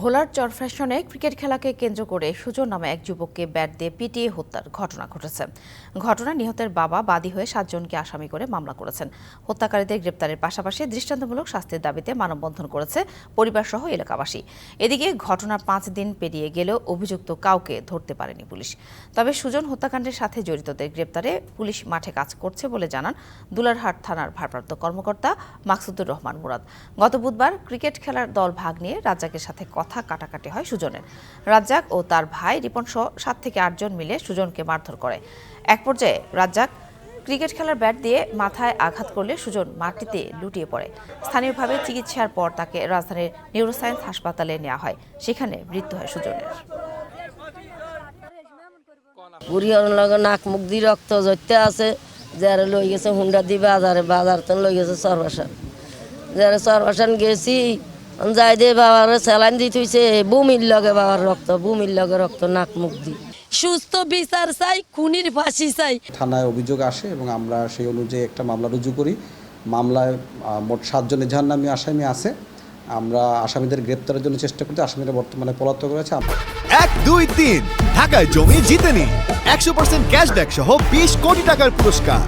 ভোলার চরফ্যাশনে ক্রিকেট খেলাকে কেন্দ্র করে সুজন নামে এক যুবককে ব্যাট দিয়ে পিটিয়ে হত্যার ঘটনা ঘটেছে। ঘটনা নিহতের বাবা বাদী হয়ে সাতজনকে আসামি করে মামলা করেছেন। হত্যাকারীদের গ্রেপ্তারের পাশাপাশি দৃষ্টান্তমূলক শাস্তির দাবিতে মানববন্ধন করেছে পরিবারসহ এলাকাবাসী। এদিকে ঘটনার পাঁচ দিন পেরিয়ে গেলেও অভিযুক্ত কাউকে ধরতে পারেনি পুলিশ। তবে সুজন হত্যাকাণ্ডের সাথে জড়িতদের গ্রেপ্তারে পুলিশ মাঠে কাজ করছে বলে জানান দুলারহাট থানার ভারপ্রাপ্ত কর্মকর্তা মাকসুদুর রহমান মুরাদ। গত বুধবার ক্রিকেট খেলার দল ভাগ নিয়ে রাজ্জাকের সাথে কথা কাটাকাটি হয় সুজনের। রাজ্জাক ও তার ভাই রিপন সহ সাত থেকে আটজন মিলে সুজনকে মারধর করে। এক পর্যায়ে রাজ্জাক ক্রিকেট খেলার ব্যাট দিয়ে মাথায় আঘাত করলে সুজন মাটিতে লুটিয়ে পড়ে। স্থানীয়ভাবে চিকিৎসার পর তাকে রাজধানীর নিউরোসায়েন্স হাসপাতালে নেওয়া হয়। সেখানে মৃত্যু হয় সুজনের। বুড়ি লগে নাক মুখ দি রক্ত জড়তে আছে। যারা লই গেছে হুন্ডা দি বাজারে বাজার তো লই গেছে সরবাসান। যারা সরবাসান গেছি যাই দে বাবার স্যালাইন দি থইছে বুমির লগে বাবার রক্ত বুমির লগে রক্ত নাক মুখ দি। সুস্থ বিচার চাই খুনির ফাঁসি চাই। থানায় অভিযোগ আসে এবং আমরা সেই অনুযায়ী একটা মামলা রুজু করি। মামলায় মোট সাতজন এজাহারনামী আসামি আছে। আমরা আসামিদের গ্রেপ্তারের জন্য চেষ্টা করতে আসামিরা বর্তমানে পলাতক রয়েছে। এক দুই তিন। ঢাকায় জমি জিতে নিন। একশো পার্সেন্ট ক্যাশব্যাক সহ বিশ কোটি টাকার পুরস্কার।